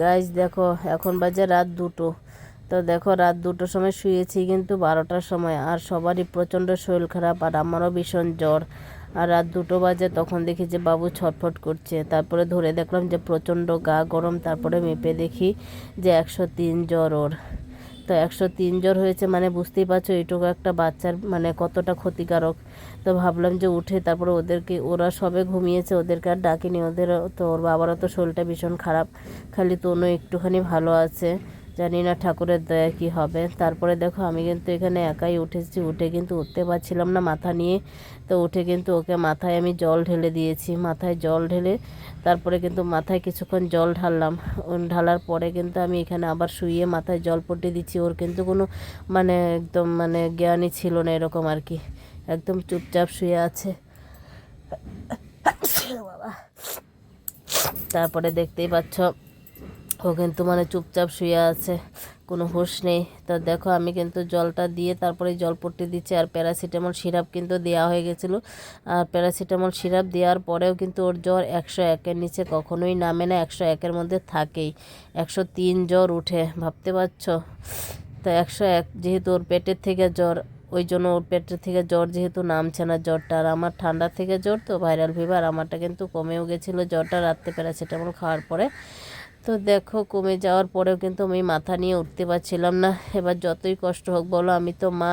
Guys দেখো, এখন বাজে রাত দুটো। তো দেখো, রাত দুটোর সময় শুয়েছি কিন্তু বারোটার সময়, আর সবারই প্রচণ্ড শরীর খারাপ আর আমারও ভীষণ জ্বর। আর রাত দুটো বাজে, তখন দেখি যে বাবু ছটফট করছে। তারপরে ধরে দেখলাম যে প্রচণ্ড গা গরম, তারপরে মেপে দেখি যে একশো তিন জ্বর ওর। তো একশো তিন জ্বর হয়েছে মানে বুঝতেই পারছ এটুকু একটা বাচ্চার মানে কতটা ক্ষতিকারক। তো ভাবলাম যে উঠে তারপরে ওদেরকে, ওরা সবে ঘুমিয়েছে, ওদেরকে আর ডাকিনি। ওদের তো, ওর বাবারও তো শরীরটা ভীষণ খারাপ। খালি তনু একটুখানি ভালো আছে। জানি না ঠাকুরের দয়া কী হবে। তারপরে দেখো আমি কিন্তু এখানে একাই উঠেছি, উঠে কিন্তু উঠতে পারছিলাম না মাথা নিয়ে। তো উঠে কিন্তু ওকে মাথায় আমি জল ঢেলে দিয়েছি, মাথায় জল ঢেলে তারপরে কিন্তু মাথায় কিছুক্ষণ জল ঢাললাম। ঢালার পরে কিন্তু আমি এখানে আবার শুয়ে মাথায় জল পট্টি দিচ্ছি। ওর কিন্তু কোনো মানে একদম মানে জ্ঞানই ছিল না এরকম আর কি। একদম চুপচাপ শুয়ে আছে। বাবা। তারপরে দেখতেই পাচ্ছ ও কিন্তু মানে চুপচাপ শুয়ে আছে, কোনো হুঁশ নেই। তো দেখো, আমি কিন্তু জলটা দিয়ে তারপরে জল পট্টি দিচ্ছি আর প্যারাসিটামল সিরাপ কিন্তু দেওয়া হয়ে গেছিল। আর প্যারাসিটামল সিরাপ দেওয়ার পরেও কিন্তু ওর জ্বর একশো একের নিচে কখনোই নামে না, একশো একের মধ্যে থাকেই। একশো তিন জ্বর উঠে, ভাবতে পারছ? তো একশো এক যেহেতু ওর পেটের থেকে জ্বর, ওই জন্য ওর পেটের থেকে জ্বর যেহেতু নামছে না জ্বরটা। আর আমার ঠান্ডা থেকে জ্বর তো, ভাইরাল ফিভার আমারটা কিন্তু কমেও গেছিল জ্বরটা রাত্রে প্যারাসিটামল খাওয়ার পরে। তো দেখো, কমে যাওয়ার পরেও কিন্তু আমি মাথা নিয়ে উঠতে পারছিলাম না। এবার যতই কষ্ট হোক, বলো আমি তো মা,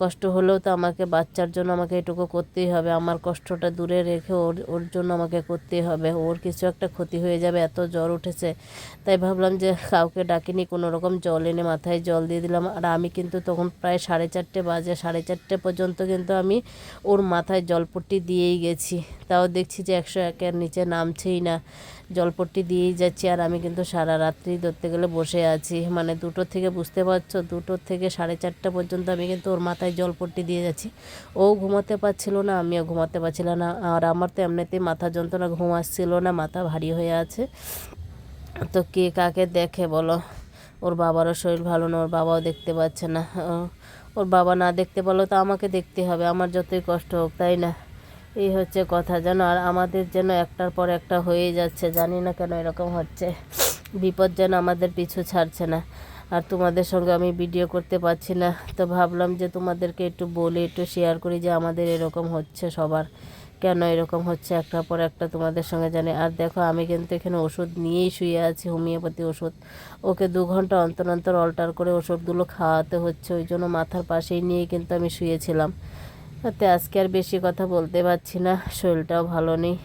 কষ্ট হলেও তো আমাকে বাচ্চার জন্য আমাকে এটুকু করতেই হবে। আমার কষ্টটা দূরে রেখে ওর ওর জন্য আমাকে করতেই হবে। ওর কিছু একটা ক্ষতি হয়ে যাবে, এত জ্বর উঠেছে। তাই ভাবলাম যে কাউকে ডাকিনি, কোনো রকম জল এনে মাথায় জল দিয়ে দিলাম। আর আমি কিন্তু তখন প্রায় সাড়ে চারটে বাজে, সাড়ে চারটে পর্যন্ত কিন্তু আমি ওর মাথায় জলপট্টি দিয়েই গেছি। তাও দেখছি যে একশো একের নিচে নামছেই না। জলপট্টি দিয়েই যাচ্ছি আর আমি কিন্তু সারা রাত্রি ধরতে গেলে বসে আছি। মানে দুটো থেকে বুঝতে পারছ দুটোর থেকে সাড়ে চারটা পর্যন্ত আমি কিন্তু ওর মাথায় জলপট্টি দিয়ে যাচ্ছি। ও ঘুমাতে পারছিল না, আমিও ঘুমাতে পারছিলাম না। আর আমার তো এমনিতেই মাথা যন্ত্রণা, ঘুম আসছিল না, মাথা ভারী হয়ে আছে। তো কে কাকে দেখে বলো? ওর বাবারও শরীর ভালো না, ওর বাবাও দেখতে পাচ্ছে না। ওর বাবা না দেখতে পারল তো আমাকে দেখতে হবে। আমার যতই কষ্ট হোক, তাই না? এই হচ্ছে কথা যেন, আর আমাদের যেন একটার পর একটা হয়ে যাচ্ছে, জানি না কেন এরকম হচ্ছে। বিপদ যেন আমাদের পিছু ছাড়ছে না। আর তোমাদের সঙ্গে আমি ভিডিও করতে পারছি না, তো ভাবলাম যে তোমাদেরকে একটু বলি, একটু শেয়ার করি যে আমাদের এরকম হচ্ছে সবার। কেন এরকম হচ্ছে? একটার পর একটা তোমাদের সঙ্গে জানি। আর দেখো, আমি কিন্তু এখানে ওষুধ নিয়েই শুয়ে আছি, হোমিওপ্যাথি ওষুধ। ওকে দু ঘণ্টা অন্তর অন্তর অল্টার করে ওষুধগুলো খাওয়াতে হচ্ছে, ওই জন্য মাথার পাশেই নিয়ে কিন্তু আমি শুয়েছিলাম। তাতে আজকে আর বেশি কথা বলতে পারছি না শরীরটাও ভালো নেই।